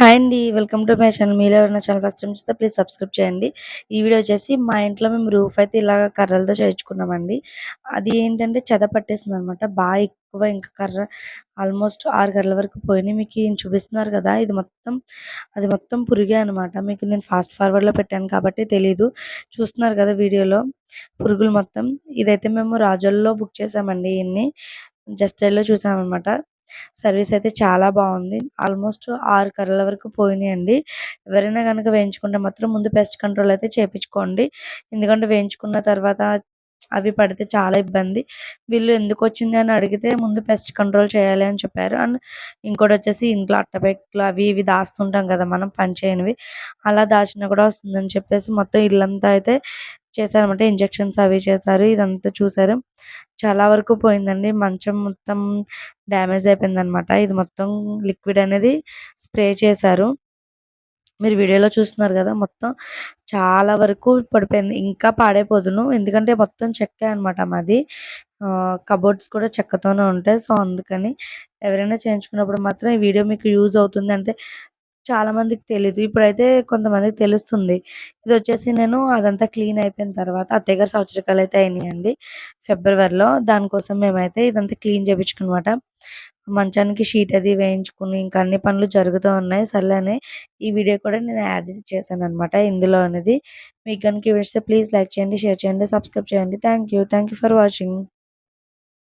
Hi అండి. Welcome to my channel. మీలో ఎవరైనా ఛానల్ ఫస్ట్ టైం చూస్తే ప్లీజ్ సబ్స్క్రైబ్ చేయండి. ఈ వీడియో వచ్చేసి మా ఇంట్లో మేము రూఫ్ అయితే ఇలాగ కర్రలతో చేయించుకున్నామండి. అది ఏంటంటే చెద పట్టేసింది అనమాట బాగా ఎక్కువ ఇంకా కర్ర ఆల్మోస్ట్ ఆరు కర్రల వరకు పోయినాయి. మీకు ఈయన చూపిస్తున్నారు కదా! ఇది మొత్తం అది మొత్తం పురుగే అనమాట. మీకు నేను ఫాస్ట్ ఫార్వర్డ్‌లో పెట్టాను కాబట్టి తెలీదు. చూస్తున్నారు కదా వీడియోలో పురుగులు మొత్తం. ఇదైతే మేము రాజుల్లో బుక్ చేసామండి ఇవన్నీ జస్ట్ డైల్‌లో చూసామనమాట. సర్వీస్ అయితే చాలా బాగుంది. ఆల్మోస్ట్ ఆరు కర్రల వరకు పోయినాయండి. ఎవరైనా కనుక వేయించుకుంటే మాత్రం ముందు పెస్ట్ కంట్రోల్ అయితే చేపించుకోండి. ఎందుకంటే వేయించుకున్న తర్వాత అవి పడితే చాలా ఇబ్బంది. వీళ్ళు ఎందుకు వచ్చింది అని అడిగితే ముందు పెస్ట్ కంట్రోల్ చేయాలి అని చెప్పారు. అండ్ ఇంకోటి వచ్చేసి ఇంట్లో అట్టపెట్టెలు అవి ఇవి దాస్తుంటాం కదా మనం పని చేయనివి. అలా దాచినా కూడా వస్తుందని చెప్పేసి మొత్తం ఇల్లంతా అయితే చేశారనమాట. ఇంజెక్షన్స్ అవి చేశారు. ఇదంతా చూసారు. చాలా వరకు పోయిందండి. మంచం మొత్తం డ్యామేజ్ అయిపోయిందనమాట. ఇది మొత్తం లిక్విడ్ అనేది స్ప్రే చేశారు. మీరు వీడియోలో చూస్తున్నారు కదా! మొత్తం చాలా వరకు పడిపోయింది. ఇంకా పాడైపోదును. ఎందుకంటే మొత్తం చెక్కే అనమాట మాది. కబోర్డ్స్ కూడా చెక్కతోనే ఉంటాయి. సో, అందుకని ఎవరైనా చేయించుకున్నప్పుడు మాత్రం ఈ వీడియో మీకు యూజ్ అవుతుంది అంటే చాలా మందికి తెలీదు. ఇప్పుడైతే కొంతమందికి తెలుస్తుంది. ఇదొచ్చేసి నేను అదంతా క్లీన్ అయిపోయిన తర్వాత అత్తయ్య గారి సంవత్సరకాలు అయితే అయినాయండి ఫిబ్రవరిలో. దానికోసం మేమైతే ఇదంతా క్లీన్ చేపించుకునమాట. మంచానికి షీట్ అది వేయించుకుని ఇంకా అన్ని పనులు జరుగుతూ ఉన్నాయి. సర్లే అని ఈ వీడియో కూడా నేను యాడ్ చేశాననమాట ఇందులో అనేది. మీకు గనుక ఈ వీడియో ప్లీజ్ లైక్ చేయండి, షేర్ చేయండి, సబ్స్క్రైబ్ చేయండి. Thank you. Thank you for watching.